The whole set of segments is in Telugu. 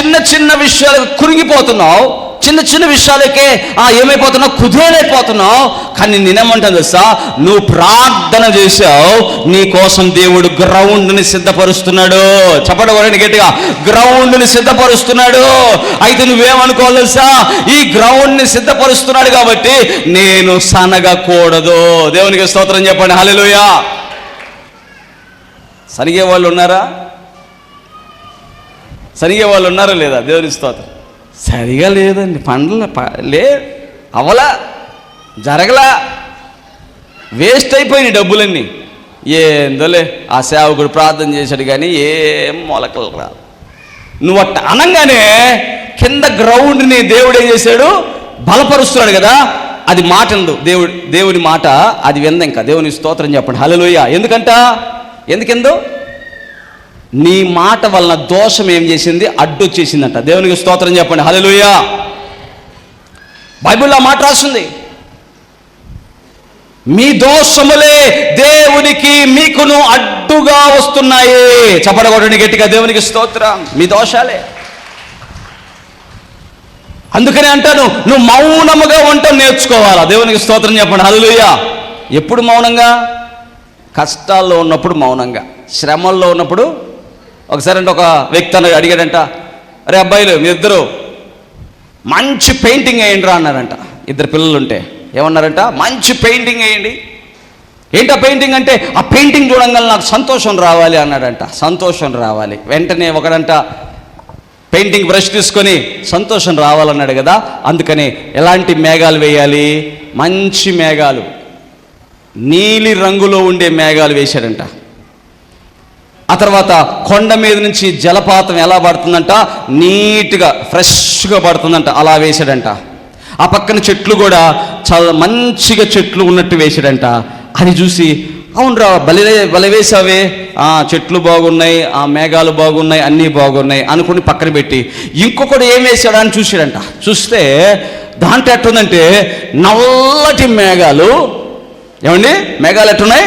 చిన్న చిన్న విషయాలకు కురిగిపోతున్నావు. చిన్న చిన్న విషయాలకే ఆ ఏమైపోతున్నావు కుదేలైపోతున్నావు. కానీ నేనేమంటాను తెలుసా? నువ్వు ప్రార్థన చేసావు నీ కోసం దేవుడు గ్రౌండ్ని సిద్ధపరుస్తున్నాడు. చెప్పడం గట్టిగా గ్రౌండ్ని సిద్ధపరుస్తున్నాడు. అయితే నువ్వేమనుకోవాలి తెలుసా? ఈ గ్రౌండ్ని సిద్ధపరుస్తున్నాడు కాబట్టి నేను సనగకూడదు. దేవునికి స్తోత్రం చెప్పండి. హల్లెలూయా. సనిగే వాళ్ళు ఉన్నారా? సరిగే వాళ్ళు ఉన్నారా లేదా? దేవుని స్తోత్రం. సరిగా లేదండి. పండ్ల ప- లే అవలా జరగలా. వేస్ట్ అయిపోయినాయి డబ్బులన్నీ. ఏందోలే ఆ సేవకుడు ప్రార్థన చేశాడు కానీ ఏం మొలకలు రాదు నువ్వు అట్ట అనంగానే కింద గ్రౌండ్ని దేవుడు ఏం చేశాడు? బలపరుస్తున్నాడు కదా. అది మాట ఎందు దేవుడు దేవుని మాట అది వింద ఇంకా. దేవుని స్తోత్రం చెప్పండి. హలలోయ ఎందుకంట? ఎందుకెందో? నీ మాట వలన దోషం ఏం చేసింది? అడ్డొచ్చేసిందంట. దేవునికి స్తోత్రం చెప్పండి. హలలుయా బైబిల్లో మాట రాస్తుంది. మీ దోషములే దేవునికి మీకును అడ్డుగా వస్తున్నాయి. చప్పడగొట్టండి గట్టిగా. దేవునికి స్తోత్రం. మీ దోషాలే. అందుకనే అంటాను నువ్వు మౌనముగా ఉండటం నేర్చుకోవాలా? దేవునికి స్తోత్రం చెప్పండి. హల్లెలూయా. ఎప్పుడు మౌనంగా? కష్టాల్లో ఉన్నప్పుడు మౌనంగా. శ్రమల్లో ఉన్నప్పుడు ఒకసారి అంటే ఒక వ్యక్తి అన్న అడిగాడంట అరే అబ్బాయిలు మీ ఇద్దరు మంచి పెయింటింగ్ వేయండి రా అన్నారంట. ఇద్దరు పిల్లలు ఉంటే ఏమన్నారంట మంచి పెయింటింగ్ వేయండి. ఏంటా పెయింటింగ్ అంటే ఆ పెయింటింగ్ చూడంగా నాకు సంతోషం రావాలి అన్నాడంట. సంతోషం రావాలి. వెంటనే ఒకడంట పెయింటింగ్ బ్రష్ తీసుకొని సంతోషం రావాలన్నాడు కదా అందుకని ఎలాంటి మేఘాలు వేయాలి? మంచి మేఘాలు. నీలి రంగులో ఉండే మేఘాలు వేశాడంట. ఆ తర్వాత కొండ మీద నుంచి జలపాతం ఎలా పడుతుందంట? నీట్గా ఫ్రెష్గా పడుతుందంట. అలా వేసాడంట ఆ పక్కన చెట్లు కూడా చాలా మంచిగా చెట్లు ఉన్నట్టు వేసాడంట అది చూసి అవునరా బలి బలి వేసావే ఆ చెట్లు బాగున్నాయి ఆ మేఘాలు బాగున్నాయి అన్నీ బాగున్నాయి అనుకుని పక్కన పెట్టి ఇంకొకడు ఏం వేసాడా అని చూసాడంట చూస్తే దాంట్లో ఎట్టుందంటే నల్లటి మేఘాలు. ఏమండి? మేఘాలు ఎట్టున్నాయి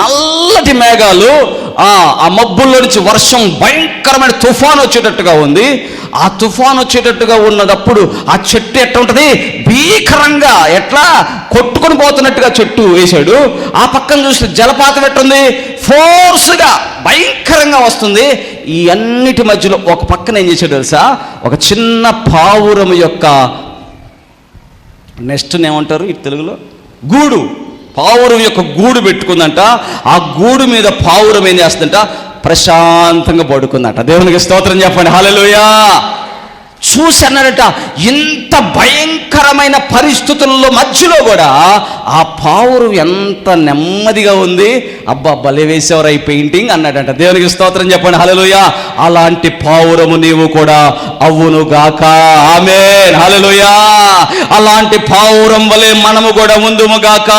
నల్లటి మేఘాలు ఆ మబ్బుల్లో నుంచి వర్షం భయంకరమైన తుఫాన్ వచ్చేటట్టుగా ఉంది. ఆ తుఫాన్ వచ్చేటట్టుగా ఉన్నదప్పుడు ఆ చెట్టు ఎట్లా ఉంటుంది? భీకరంగా ఎట్లా కొట్టుకొని పోతున్నట్టుగా చెట్టు వేశాడు. ఆ పక్కన చూస్తే జలపాతం ఎట్టుంది? ఫోర్స్గా భయంకరంగా వస్తుంది. ఈ అన్నిటి మధ్యలో ఒక పక్కన ఏం చేశాడు తెలుసా? ఒక చిన్న పావురం యొక్క నెక్స్ట్ ఏమంటారు? ఈ తెలుగులో? గూడు. పావురం యొక్క గూడు పెట్టుకుందంట. ఆ గూడు మీద పావురం ఏం చేస్తుందంట? ప్రశాంతంగా పడుకుందంట. దేవునికి స్తోత్రం చెప్పండి. హాలలోయా చూసి అన్నాడట ఇంత భయంకరమైన పరిస్థితుల్లో మధ్యలో కూడా ఆ పావురం ఎంత నెమ్మదిగా ఉంది. అబ్బా భలే వేసేవారు ఈ పెయింటింగ్ అన్నాడంట. దేవునికి స్తోత్రం చెప్పండి. హలలోయ అలాంటి పావురము నీవు కూడా అవును గాక. ఆమె హల్లెలూయా. అలాంటి పావురం వలె మనము కూడా ఉందుము గాక.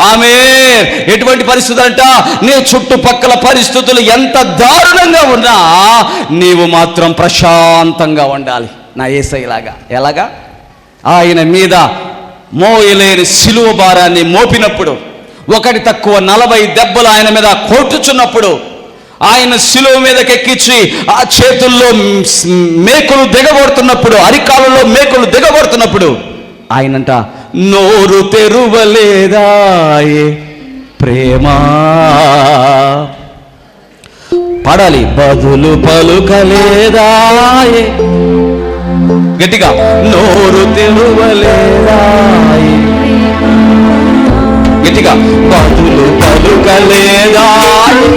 ఆమె ఎటువంటి పరిస్థితులు అంట? నీ చుట్టుపక్కల పరిస్థితులు ఎంత దారుణంగా ఉన్నా నీవు మాత్రం ప్రశాంతంగా ఉండాలి. నా ఏసైలాగా ఎలాగా? ఆయన మీద మోయలేని సిలువ భారాన్ని మోపినప్పుడు ఒకటి తక్కువ నలభై దెబ్బలు ఆయన మీద కొట్టుచున్నప్పుడు ఆయన సిలువ మీదకెక్కించి ఆ చేతుల్లో మేకులు దిగబడుతున్నప్పుడు అరికాలలో మేకులు దిగబడుతున్నప్పుడు ఆయనంట నోరు తెరువలేదాయే ప్రేమా? పడాలి బదులు పలుకలేదాయే గట్టిగా. నోరు తెరువలేదాయే. గట్టిగా. బదులు పలుకలేదాయే.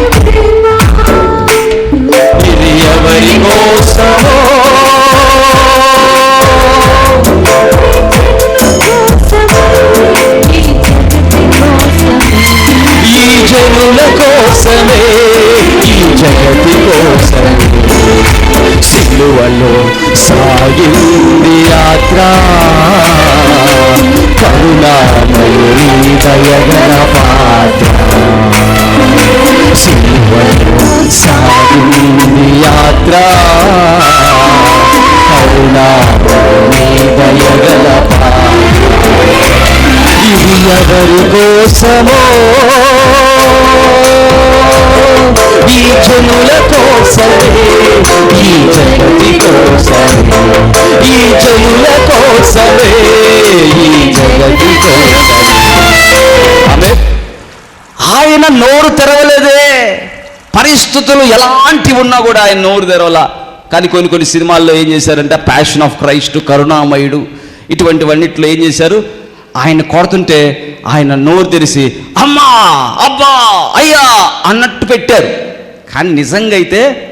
ఇది ఎవరి కోసమో ఎవరి కోసమో? ఈ జనుల కోసమే ఈ జగతి కోసమే ఈ జనుల కోసమే ఈ జగతి కోసమే. ఆయన నోరు తెరవలేదే. పరిస్థితులు ఎలాంటి ఉన్నా కూడా ఆయన నోరు తెరవలా. కానీ కొన్ని కొన్ని సినిమాల్లో ఏం చేశారంటే ప్యాషన్ ఆఫ్ క్రైస్ట్ కరుణామయుడు ఇటువంటివన్నిట్లో ఏం చేశారు? ఆయన కొడుతుంటే ఆయన నోరు తెరిసి అమ్మా అబ్బా అయ్యా అన్నట్టు పెట్టారు. కానీ నిజంగా అయితే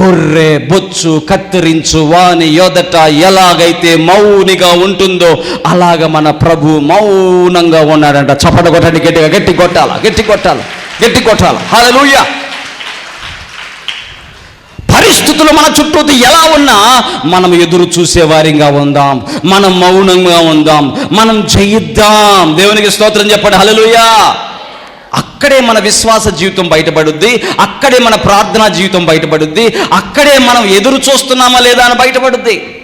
గొర్రె బొచ్చు కత్తిరించు వాని యొదట ఎలాగైతే మౌనిగా ఉంటుందో అలాగ మన ప్రభు మౌనంగా ఉన్నాడంట. చప్పట కొట్టండి గట్టిగా గట్టి కొట్టాల గట్టి కొట్టాల గట్టి కొట్టాల. హలో పరిస్థితులు మన చుట్టూ ఎలా ఉన్నా మనం ఎదురు చూసేవారిగా ఉందాం. మనం మౌనంగా ఉందాం. మనం జయిద్దాం. దేవునికి స్తోత్రం చెప్పండి. హలలుయా అక్కడే మన విశ్వాస జీవితం బయటపడుద్ది. అక్కడే మన ప్రార్థనా జీవితం బయటపడుద్ది. అక్కడే మనం ఎదురు చూస్తున్నామా లేదా అని బయటపడుద్ది.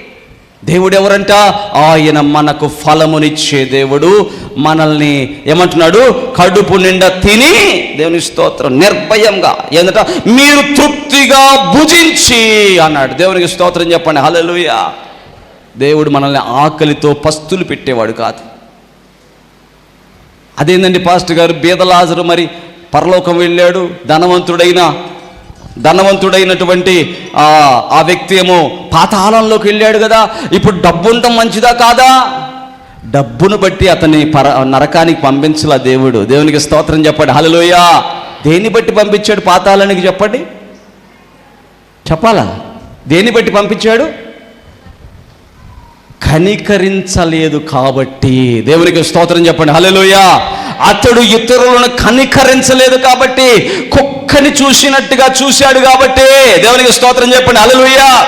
దేవుడు ఎవరంట ఆయన మనకు ఫలమునిచ్చే దేవుడు. మనల్ని ఏమంటున్నాడు? కడుపు నిండా తిని దేవుని స్తోత్రం నిర్భయంగా. ఏంటంట మీరు తృప్తిగా భుజించి అన్నాడు. దేవునికి స్తోత్రం చెప్పండి. హలలుయ దేవుడు మనల్ని ఆకలితో పస్తులు పెట్టేవాడు కాదు. అదేందండి పాస్టర్ గారు? బీదలాజరు మరి పరలోకం వెళ్ళాడు. ధనవంతుడైన ధనవంతుడైనటువంటి ఆ ఆ వ్యక్తి ఏమో పాతాళంలోకి వెళ్ళాడు కదా. ఇప్పుడు డబ్బు ఉండటం మంచిదా కాదా? డబ్బును బట్టి అతన్ని పర నరకానికి పంపించలా దేవుడు. దేవునికి స్తోత్రం చెప్పండి. హలలోయా దేన్ని బట్టి పంపించాడు పాతాళానికి చెప్పండి? చెప్పాలా? దేన్ని బట్టి పంపించాడు? కనికరించలేదు కాబట్టి. దేవునికి స్తోత్రం చెప్పండి. హల్లెలూయా! అతడు ఇతరులను కనికరించలేదు కాబట్టి కుక్కని చూసినట్టుగా చూశాడు కాబట్టి. దేవునికి స్తోత్రం చెప్పండి. హల్లెలూయా!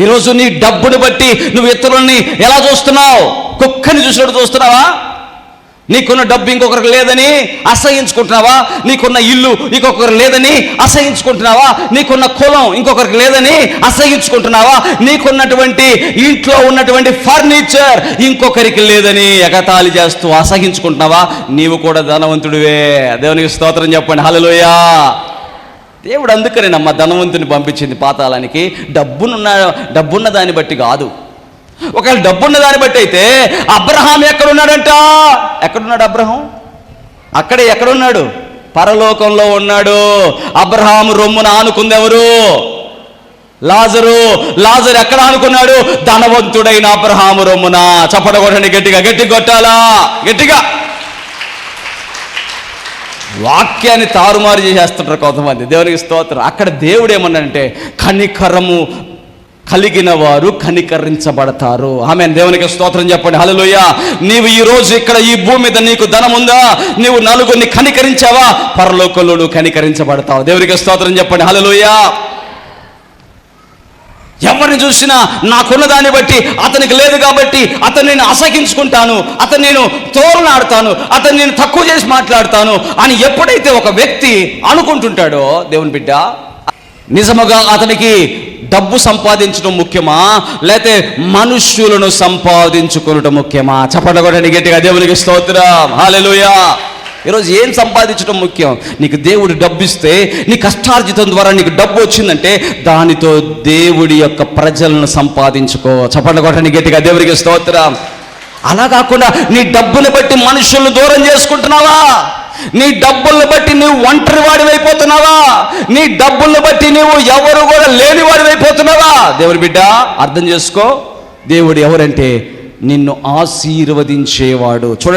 ఈరోజు నీ డబ్బును బట్టి నువ్వు ఇతరులని ఎలా చూస్తున్నావు? కుక్కని చూసినట్టు చూస్తున్నావా? నీకున్న డబ్బు ఇంకొకరికి లేదని అసహించుకుంటున్నావా? నీకున్న ఇల్లు ఇంకొకరు లేదని అసహించుకుంటున్నావా? నీకున్న కులం ఇంకొకరికి లేదని అసహించుకుంటున్నావా? నీకున్నటువంటి ఇంట్లో ఉన్నటువంటి ఫర్నిచర్ ఇంకొకరికి లేదని ఎగతాళి చేస్తూ అసహించుకుంటున్నావా? నీవు కూడా ధనవంతుడివే. దేవునికి స్తోత్రం చెప్పండి. హల్లెలూయా. దేవుడు అందుకనే నమ్మ ధనవంతుని పంపించింది పాతాళానికి. డబ్బునున్న డబ్బున్న దాన్ని బట్టి కాదు. ఒకవేళ డబ్బున్న దాన్ని బట్టి అయితే అబ్రహాం ఎక్కడున్నాడంట? ఎక్కడున్నాడు అబ్రహం? అక్కడే ఎక్కడున్నాడు? పరలోకంలో ఉన్నాడు. అబ్రహాం రొమ్మున ఆనుకుందెవరు? లాజరు. లాజరు ఎక్కడ ఆనుకున్నాడు? ధనవంతుడైన అబ్రహాము రొమ్మున. చప్పట కొట్టండి గట్టిగా గట్టి కొట్టాలా? గట్టిగా. వాక్యాన్ని తారుమారు చేసేస్తుంటారు కొంతమంది. దేవునికి స్తోత్రం. అక్కడ దేవుడు ఏమన్నాడంటే కనికరము కలిగిన వారు కనికరించబడతారు. ఆమె దేవునికి స్తోత్రం చెప్పండి. హలోయ నీవు ఈ రోజు ఇక్కడ ఈ భూమి మీద నీకు ధనం ఉందా? నీవు నలుగురిని కనికరించావా? పరలోకంలో నువ్వు కనికరించబడతావు. దేవునికి స్తోత్రం చెప్పండి. హలోయ ఎవరిని చూసినా నాకున్న దాన్ని బట్టి అతనికి లేదు కాబట్టి అతను నేను అసహించుకుంటాను అతను నేను తోరణాడతాను అతను నేను తక్కువ చేసి మాట్లాడతాను అని ఎప్పుడైతే ఒక వ్యక్తి అనుకుంటుంటాడో దేవుని బిడ్డ నిజముగా అతనికి డబ్బు సంపాదించడం ముఖ్యమా? లేతే మనుష్యులను సంపాదించుకోవడం ముఖ్యమా? చెప్పడగొట్టండి గట్టిగా దేవునికి స్తోత్రం. హాలెలుయా ఈరోజు ఏం సంపాదించడం ముఖ్యం? నీకు దేవుడు డబ్బు ఇస్తే నీ కష్టార్జితం ద్వారా నీకు డబ్బు వచ్చిందంటే దానితో దేవుడి యొక్క ప్రజలను సంపాదించుకో. చప్పట్లు కొట్టని గట్టిగా దేవుడికి స్తోత్రం. అలా కాకుండా నీ డబ్బుని బట్టి మనుషులను దూరం చేసుకుంటున్నావా? నీ డబ్బుల్ని బట్టి నువ్వు ఒంటరి వాడివైపోతున్నావా? నీ డబ్బుల్ని బట్టి నువ్వు ఎవరు కూడా లేని వాడివైపోతున్నావా? దేవుడి బిడ్డ అర్థం చేసుకో. దేవుడు ఎవరంటే నిన్ను ఆశీర్వదించేవాడు. చూడండి